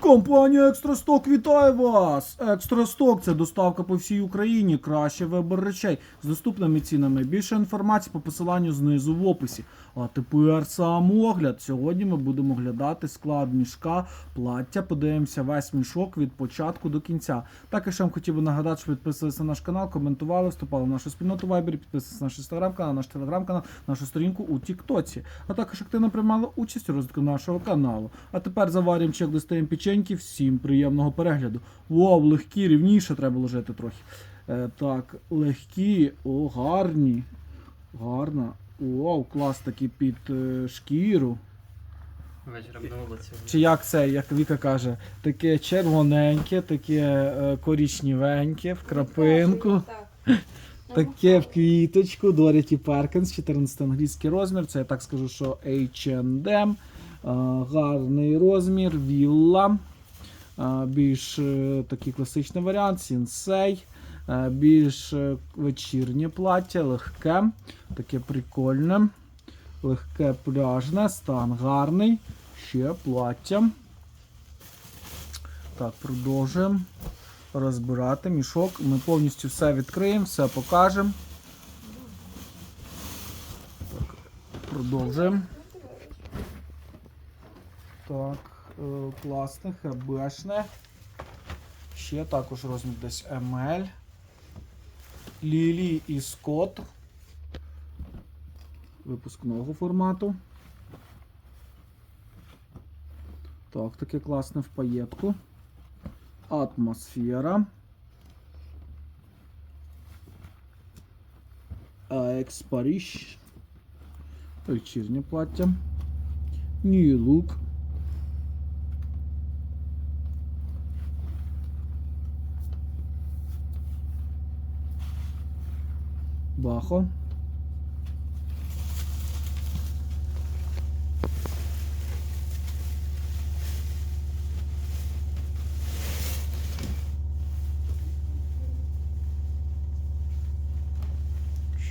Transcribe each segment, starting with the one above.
Компанія Екстрасток вітає вас! Екстрасток це доставка по всій Україні, кращий вибір речей з доступними цінами. Більше інформації по посиланню знизу в описі. А тепер сам огляд. Сьогодні ми будемо оглядати склад мішка, плаття. Подивимося весь мішок від початку до кінця. Також я вам хотів би нагадати, що підписувалися на наш канал, коментували, вступали в нашу спільноту Viber, підписувалися на наш інстаграм-канал, наш телеграм-канал, нашу сторінку у Тіктоці. А також активно приймали участь у розвитку нашого каналу. А тепер заварюємо чек, достаємо печеньки. Всім приємного перегляду. Вау, легкі, рівніше треба ложити трохи. Е, так, легкі, о, гарні. Гарна. Вау, клас такий під е, шкіру. Вечором на вулиці. Чи як це, як Віка каже, таке червоненьке, таке е, корічнівеньке, в крапинку, Так. таке в квіточку, Доріті Перкінс, 14 англійський розмір. Це я так скажу, що H&M. Гарний розмір, вілла. Більш е, такий класичний варіант, сінсей. Більш е, вечірнє плаття, легке, таке прикольне. Легке пляжне, стан гарний. Ще плаття. Так, продовжуємо розбирати мішок. Ми повністю все відкриємо, все покажемо. Продовжуємо. Так, е, класне, хебешне. Ще також розмір десь ML. Лілі і Скотт. Випускного формату. Так, таке класне в паєтку. Атмосфера. Екс Париж. Вечірнє плаття. New Бахо.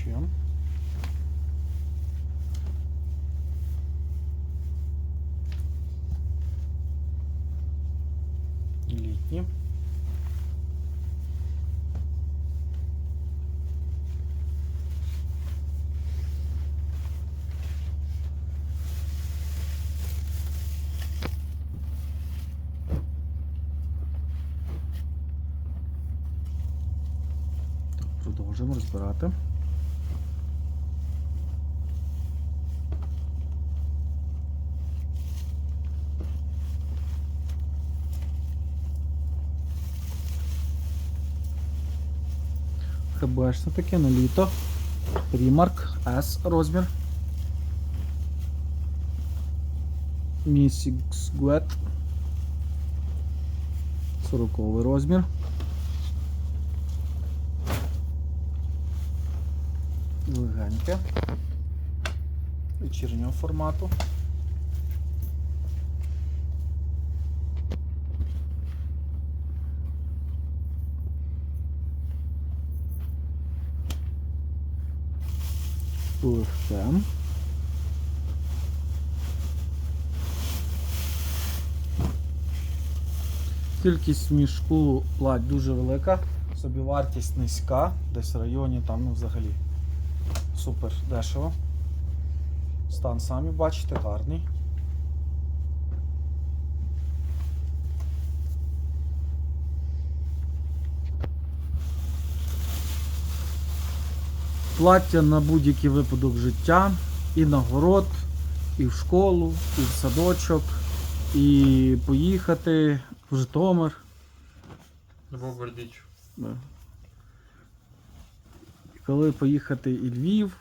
Чем? Летний. Продовжуємо розбирати. ХБшне таке на літо. Primark S розмір. Missix Guet. 40 розмір. Легеньке. Вечірнього формату. Легке. Кількість мішку плать дуже велика, собівартість низька, десь в районі там ну взагалі супер дешево. Стан самі бачите, гарний. Плаття на будь-який випадок життя, і на город, і в школу, і в садочок, і поїхати в Житомир. Або в Бердичу. Да. Коли поїхати і Львів,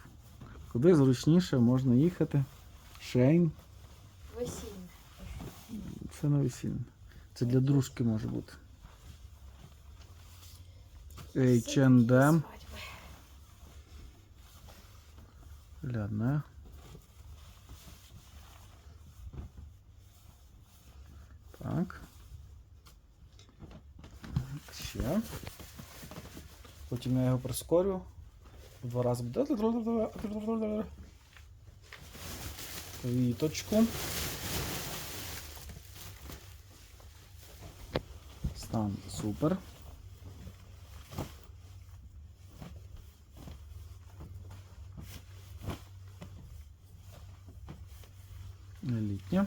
куди зручніше можна їхати. Шейн. Весільне. Це на весілля. Це для дружки може бути. H&M. Гляне. Так. Ще. Потім я його прискорю. Два рази буде. Квіточку. Стан супер. Літня.